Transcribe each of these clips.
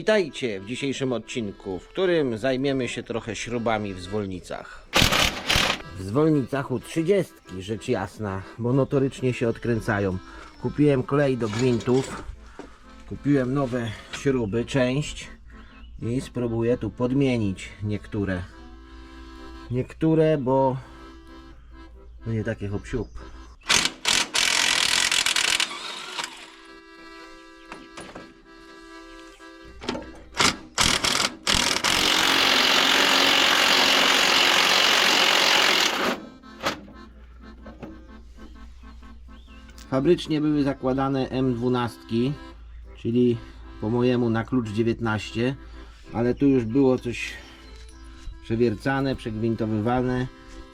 Witajcie w dzisiejszym odcinku, w którym zajmiemy się trochę śrubami w zwolnicach. W zwolnicach u 30, rzecz jasna, bo notorycznie się odkręcają. Kupiłem klej do gwintów, kupiłem nowe śruby, część i spróbuję tu podmienić niektóre. Niektóre, bo no nie takie hop. Fabrycznie były zakładane M12, czyli po mojemu na klucz 19, ale tu już było coś przewiercane, przegwintowywane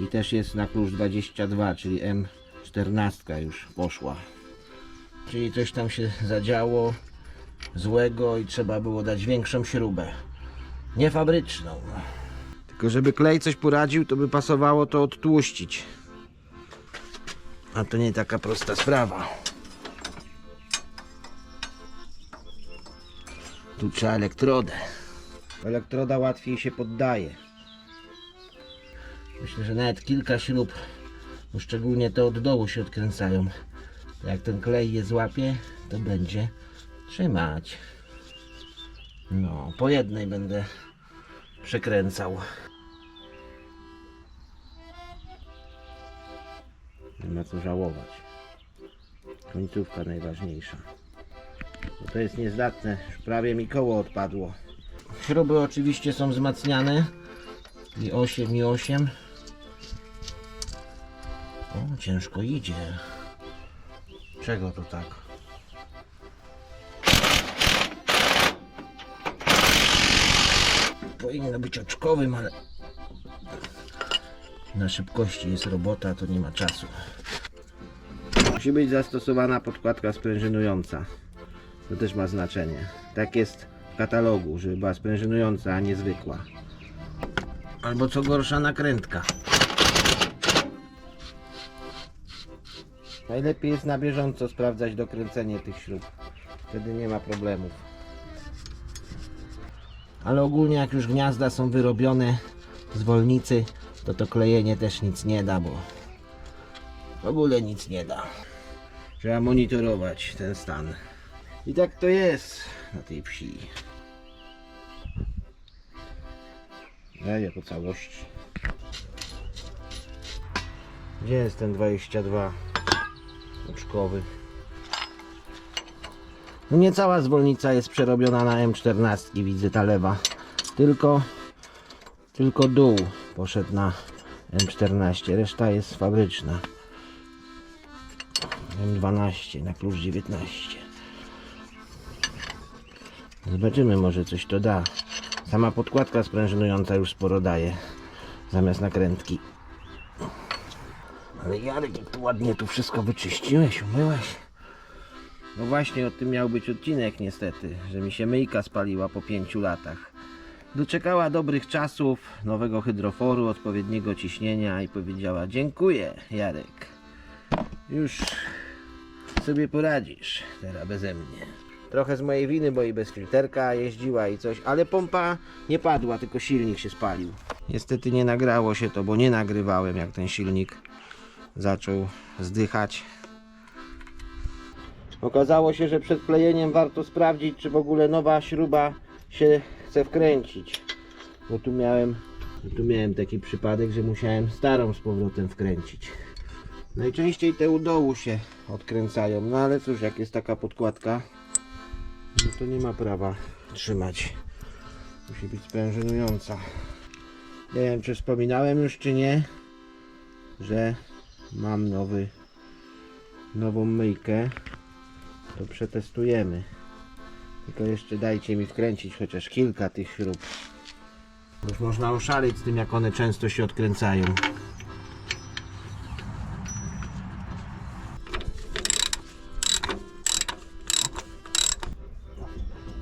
i też jest na klucz 22, czyli M14 już poszła. Czyli coś tam się zadziało złego i trzeba było dać większą śrubę. Nie fabryczną. Tylko żeby klej coś poradził, to by pasowało to odtłuścić. A to nie taka prosta sprawa. Tu trzeba elektrodę. Elektroda łatwiej się poddaje. Myślę, że nawet kilka śrub, szczególnie te od dołu się odkręcają. Jak ten klej je złapie, to będzie trzymać. No, po jednej będę przekręcał. Nie ma co żałować. Końcówka najważniejsza. Bo to jest niezdatne. Już prawie mi koło odpadło. Śruby oczywiście są wzmacniane. I 8 i 8. O, ciężko idzie. Czego to tak? Powinno być oczkowym, ale na szybkości jest robota, to nie ma czasu. Musi być zastosowana podkładka sprężynująca. To też ma znaczenie. Tak jest w katalogu, żeby była sprężynująca, a nie zwykła. Albo co gorsza nakrętka. Najlepiej jest na bieżąco sprawdzać dokręcenie tych śrub. Wtedy nie ma problemów. Ale ogólnie jak już gniazda są wyrobione z wolnicy, to to klejenie też nic nie da, bo w ogóle nic nie da. Trzeba monitorować ten stan. I tak to jest na tej wsi. Daję po całości. Gdzie jest ten 22 oczkowy? No nie cała zwolnica jest przerobiona na M14, widzę ta lewa. Tylko, tylko dół poszedł na M14, reszta jest fabryczna. M12 na klucz 19. Zobaczymy, może coś to da. Sama podkładka sprężynująca już sporo daje, zamiast nakrętki. Ale Jarek, jak tu ładnie tu wszystko wyczyściłeś, umyłeś. No właśnie, o tym miał być odcinek niestety, że mi się myjka spaliła po pięciu latach. Doczekała dobrych czasów, nowego hydroforu, odpowiedniego ciśnienia i powiedziała dziękuję Jarek. Już sobie poradzisz teraz beze mnie. Trochę z mojej winy, bo i bez filterka jeździła i coś, ale pompa nie padła, tylko silnik się spalił. Niestety nie nagrało się to, bo nie nagrywałem jak ten silnik zaczął zdychać. Okazało się, że przed klejeniem warto sprawdzić, czy w ogóle nowa śruba się chce wkręcić. Bo tu miałem, tu miałem taki przypadek, że musiałem starą z powrotem wkręcić. Najczęściej te u dołu się odkręcają, no ale cóż, jak jest taka podkładka, no to nie ma prawa trzymać. Musi być sprężynująca. Nie wiem, czy wspominałem już, czy nie, że mam nowy, nową myjkę. To przetestujemy. Tylko jeszcze dajcie mi wkręcić chociaż kilka tych śrub. Już można oszaleć z tym, jak one często się odkręcają.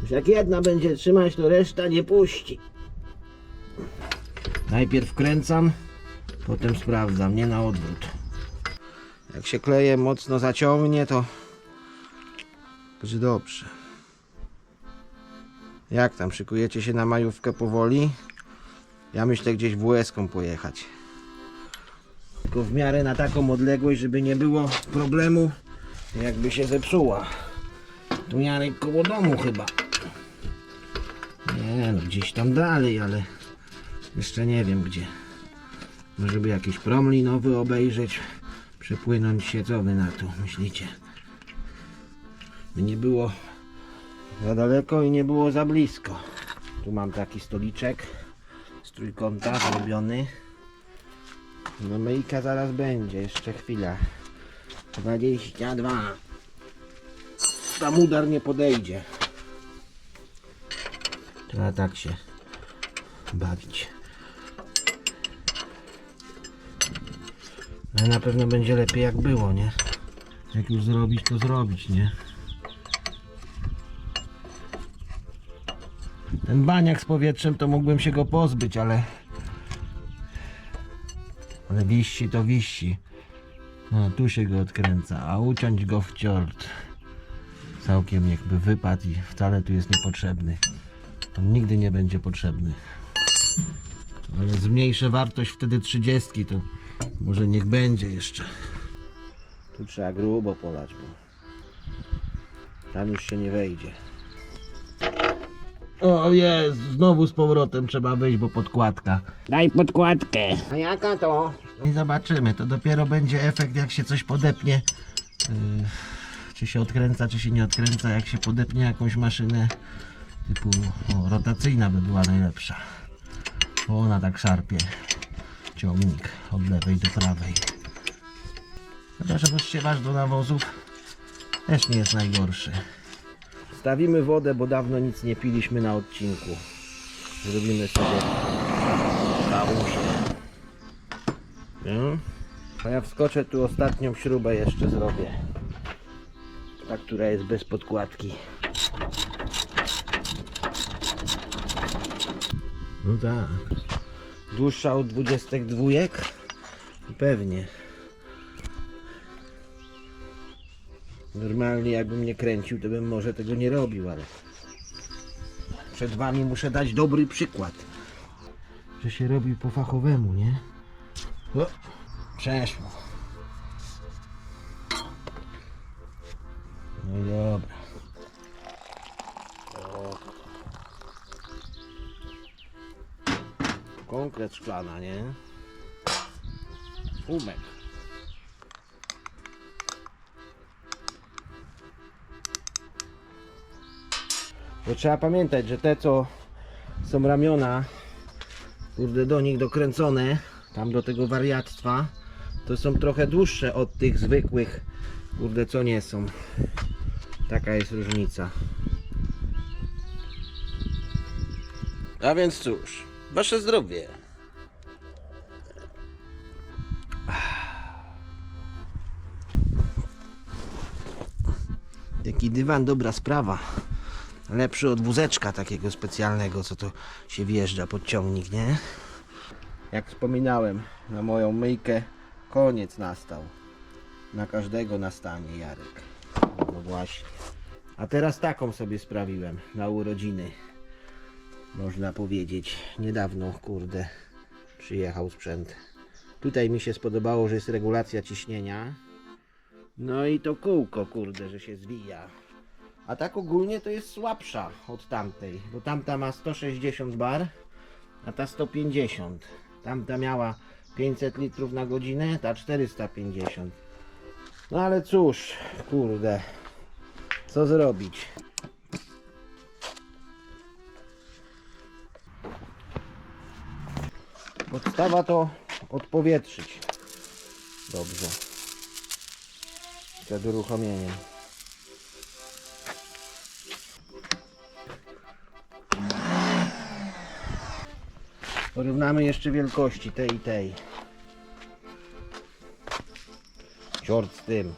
Już jak jedna będzie trzymać, to reszta nie puści. Najpierw wkręcam, potem sprawdzam, nie na odwrót. Jak się kleje mocno zaciągnie, to będzie dobrze. Jak tam, szykujecie się na majówkę powoli? Ja myślę gdzieś WS-ką pojechać. Tylko w miarę na taką odległość, żeby nie było problemu, jakby się zepsuła. Tu Jarek koło domu chyba. Nie no, gdzieś tam dalej, ale jeszcze nie wiem gdzie. Może by jakiś prom linowy obejrzeć, przepłynąć się, co wy na to myślicie? By nie było za daleko i nie było za blisko. Tu mam taki stoliczek z trójkąta zrobiony. No myjka zaraz będzie, jeszcze chwila. 22. Tam udar nie podejdzie. Trzeba tak się bawić. Ale na pewno będzie lepiej jak było, nie? Jak już zrobić, to zrobić, nie? Ten baniak z powietrzem to mógłbym się go pozbyć, ale... Ale wiści to wiści. No, tu się go odkręca, a uciąć go w ciort. Całkiem jakby wypadł i wcale tu jest niepotrzebny. On nigdy nie będzie potrzebny. Ale zmniejszę wartość wtedy 30, to może niech będzie jeszcze. Tu trzeba grubo polać, bo tam już się nie wejdzie. O jest, znowu z powrotem trzeba wejść, bo podkładka. Daj podkładkę. A jaka to? I zobaczymy, to dopiero będzie efekt jak się coś podepnie. Yy, czy się odkręca, czy się nie odkręca, jak się podepnie jakąś maszynę typu o, rotacyjna by była najlepsza. Bo ona tak szarpie. Ciągnik od lewej do prawej. Chociaż rozsiewasz do nawozów też nie jest najgorszy. Stawimy wodę, bo dawno nic nie piliśmy na odcinku. Zrobimy sobie kawusie. No. A ja wskoczę tu ostatnią śrubę jeszcze zrobię. Ta, która jest bez podkładki. No tak. Dłuższa od 22? Pewnie. Normalnie jakbym nie kręcił, to bym może tego nie robił, ale przed wami muszę dać dobry przykład. Że się robi po fachowemu, nie? O, przeszło. No dobra. O. Konkret szklana, nie? Umek. Bo trzeba pamiętać, że te co są ramiona, kurde do nich dokręcone, tam do tego wariactwa, to są trochę dłuższe od tych zwykłych, kurde co nie są. Taka jest różnica. A więc cóż, wasze zdrowie. Jaki dywan, dobra sprawa. Lepszy od wózeczka takiego specjalnego, co to się wjeżdża pod ciągnik, nie? Jak wspominałem, na moją myjkę koniec nastał. Na każdego nastanie, Jarek. No właśnie. A teraz taką sobie sprawiłem na urodziny. Można powiedzieć, niedawno, kurde, przyjechał sprzęt. Tutaj mi się spodobało, że jest regulacja ciśnienia. No i to kółko, kurde, że się zwija. A tak ogólnie to jest słabsza od tamtej, bo tamta ma 160 bar, a ta 150. Tamta miała 500 litrów na godzinę, ta 450. No ale cóż, kurde, co zrobić? Podstawa to odpowietrzyć. Dobrze. Przed uruchomieniem. Porównamy jeszcze wielkości tej i tej. Ciort z tym.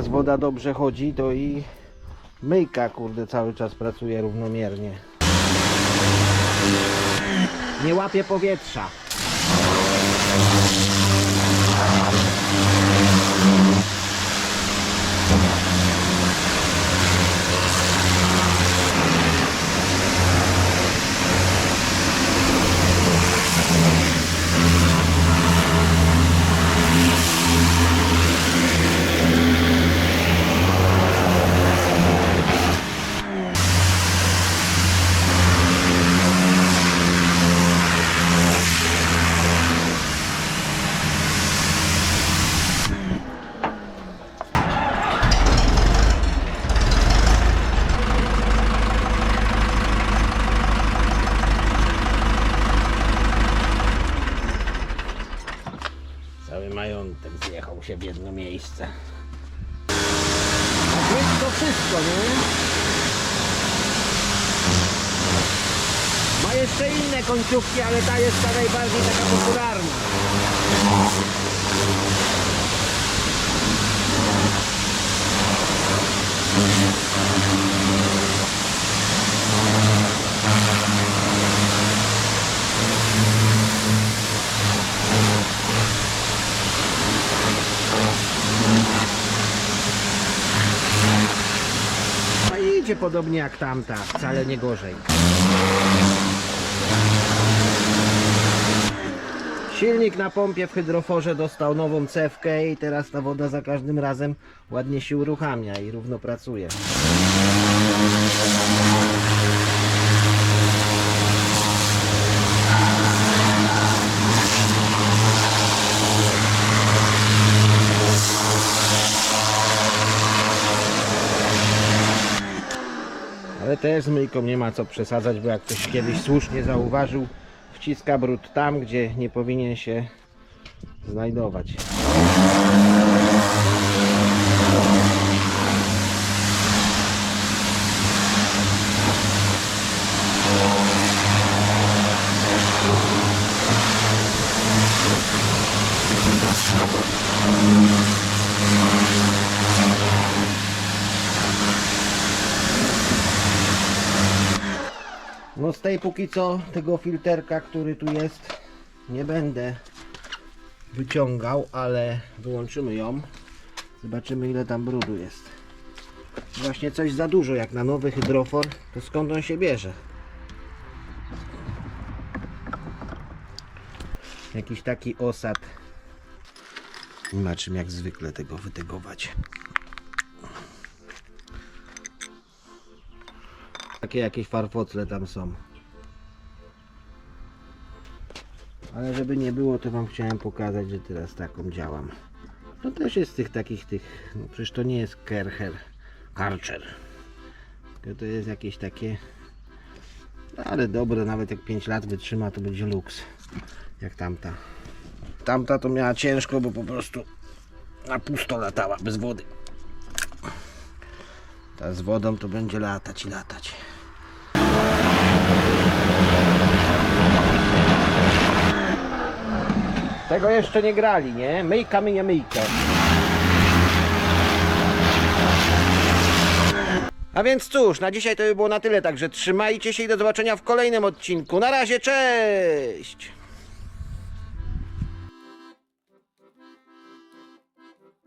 Teraz woda dobrze chodzi, to i myjka kurde cały czas pracuje równomiernie. Nie łapie powietrza. Się w jedno miejsce. Więc to wszystko, nie? Ma jeszcze inne końcówki, ale ta jest ta najbardziej taka popularna. A idzie podobnie jak tamta, wcale nie gorzej. Silnik na pompie w hydroforze dostał nową cewkę i teraz ta woda za każdym razem ładnie się uruchamia i równo pracuje. Ale też z myjką nie ma co przesadzać, bo jak ktoś kiedyś słusznie zauważył, wciska brud tam, gdzie nie powinien się znajdować. No z tej póki co tego filterka, który tu jest, nie będę wyciągał, ale wyłączymy ją. Zobaczymy ile tam brudu jest. Właśnie coś za dużo jak na nowy hydrofor, to skąd on się bierze? Jakiś taki osad. Nie ma czym jak zwykle tego wytegować. Takie jakieś farfocle tam są. Ale żeby nie było, to wam chciałem pokazać, że teraz taką działam. To też jest tych takich tych, no przecież to nie jest Kercher, Karcher. Tylko to jest jakieś takie, ale dobre, nawet jak 5 lat wytrzyma, to będzie luks. Jak tamta. Tamta to miała ciężko, bo po prostu na pusto latała, bez wody. Ta z wodą to będzie latać i latać. Tego jeszcze nie grali, nie? Myjka, myje, myjkę. A więc cóż, na dzisiaj to by było na tyle, także trzymajcie się i do zobaczenia w kolejnym odcinku. Na razie, cześć!